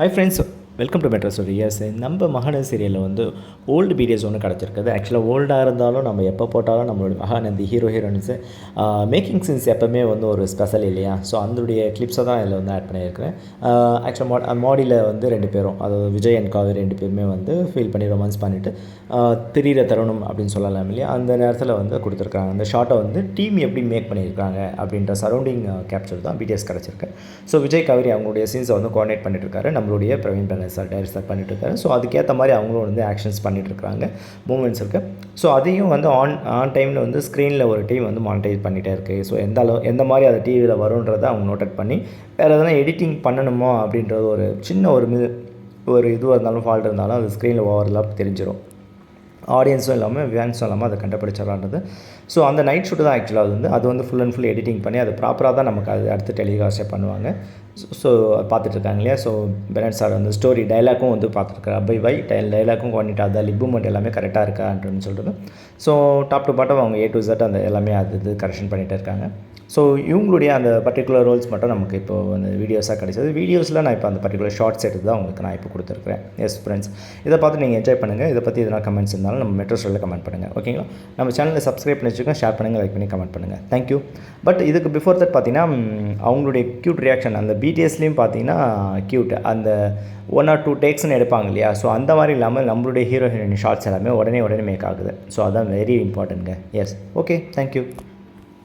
Hi friends welcome to metro stories நம்ம மகாநதி சீரியலில் வந்து ஓல்டு வீடியோஸ் ஒன்று கிடச்சிருக்குது. ஆக்சுவலாக ஓல்டாக இருந்தாலும் நம்ம எப்போ போட்டாலும் நம்மளோட Mahanadi hero heroines making scenes எப்போவுமே வந்து ஒரு ஸ்பெஷல் இல்லையா? ஸோ அதனுடைய கிளிப்ஸை தான் இதில் வந்து ஆட் பண்ணியிருக்கிறேன். ஆக்சுவலாக மாட் மாடியில் வந்து ரெண்டு பேரும் அதாவது விஜய் அண்ட் காவி ரெண்டு பேருமே வந்து ஃபீல் பண்ணி ரொமான்ஸ் பண்ணிவிட்டு திரியிற தருணம் அப்படின்னு சொல்லலாம் இல்லையா? அந்த நேரத்தில் வந்து கொடுத்துருக்காங்க அந்த ஷார்ட்டை வந்து டீம் எப்படி மேக் பண்ணியிருக்காங்க அப்படின்ற சரௌண்டிங் கேப்சர் தான் பிடிஎஸ் கிடச்சிருக்கு. ஸோ விஜய் காவிரி அவங்களுடைய சீன்ஸை வந்து கோஆர்டினேட் பண்ணிட்டு இருக்காரு. நம்மளுடைய பிரவீன் பேனர் சார் டைரக்ட் சார் ஸோ அதுக்கேற்ற மாதிரி அவங்களும் வந்து ஆக்ஷன்ஸ் பண்ணிட்டு இருக்காங்க மூமெண்ட்ஸ் இருக்குது ஸோ அதையும் வந்து ஆன் ஆன் டைமில் வந்து ஸ்க்ரீனில் ஒரு டீம் வந்து மானிட்டைஸ் பண்ணிகிட்டே இருக்குது ஸோ எந்த அளவு எந்த மாதிரி அது டிவியில் வரும்ன்றதை அவங்க நோட்டட் பண்ணி வேறு எதனா எடிட்டிங் பண்ணணுமோ அப்படின்றது ஒரு சின்ன ஒரு மி ஒரு இதுவாக இருந்தாலும் ஃபால்ட் இருந்தாலும் அது ஸ்க்ரீனில் ஓவர்லாப் தெரிஞ்சிடும் ஆடியன்ஸும் இல்லாமல் வேன்ஸும் இல்லாமல் அதை கண்டுபிடிச்சிடலான்றது. ஸோ அந்த நைட் ஷூட்டு தான் ஆக்சுவலாக அது வந்து அது வந்து ஃபுல் அண்ட் ஃபுல் எடிட்டிங் பண்ணி அது ப்ராப்பராக தான் நமக்கு அது அடுத்து டெலிகாஸ்டே பண்ணுவாங்க. ஸோ பார்த்துட்ருக்காங்க இல்லையா? ஸோ பெனட் சார் வந்து ஸ்டோரி டைலாக்கும் வந்து பார்த்துருக்காரு அபை வை டை டைலாக்கும் பண்ணிட்டு அதை லிப்புமெண்ட் எல்லாமே கரெக்டாக இருக்கான்றன்னு சொல்கிறது ஸோ டாப் டு பாட்டம் அவங்க ஏ டு ஜட் அந்த எல்லாமே அது இது கரெக்ஷன் பண்ணிகிட்டே இருக்காங்க. ஸோ இவங்களுடைய அந்த பர்டிகுலர் ரோல்ஸ் மட்டும் நமக்கு இப்போ அந்த வீடியோஸாக கிடைச்சது. வீடியோஸில் நான் இப்போ அந்த பர்டிகுலர் ஷார்ட்ஸ் எடுத்து தான் உங்களுக்கு நான் இப்போ கொடுத்துருக்கேன் எஸ் ஃப்ரெண்ட்ஸ் இதை பார்த்து நீங்கள் என்ஜாய் பண்ணுங்கள் இதை பற்றி எதனா கமெண்ட்ஸ் இருந்தாலும் நம்ம மெட்ரோ ஸ்டோரில் கமெண்ட் பண்ணுங்கள் ஓகேங்களா நம்ம சேனலில் சப்ஸ்கிரைப் பண்ணி வச்சுக்கோங்க ஷேர் பண்ணுங்கள் லைக் பண்ணி கமெண்ட் பண்ணுங்கள் தேங்க்யூ பட் இதுக்கு பிஃபோர் தட் பார்த்தீங்கன்னா அவங்களுடைய க்யூட் ரியாக்ஷன் அந்த பிடிஎஸ்லேயும் பார்த்தீங்கன்னா க்யூட் அந்த ஒன் ஆர் டூ டேக்ஸ்னு எடுப்பாங்க இல்லையா? ஸோ அந்த மாதிரி இல்லாமல் நம்மளுடைய ஹீரோ ஹீரோயின் ஷார்ட்ஸ் எல்லாமே உடனே உடனே மேக் ஆகுது. ஸோ அதான் வெரி இம்பார்ட்டன்ட்ங்க எஸ் ஓகே தேங்க்யூ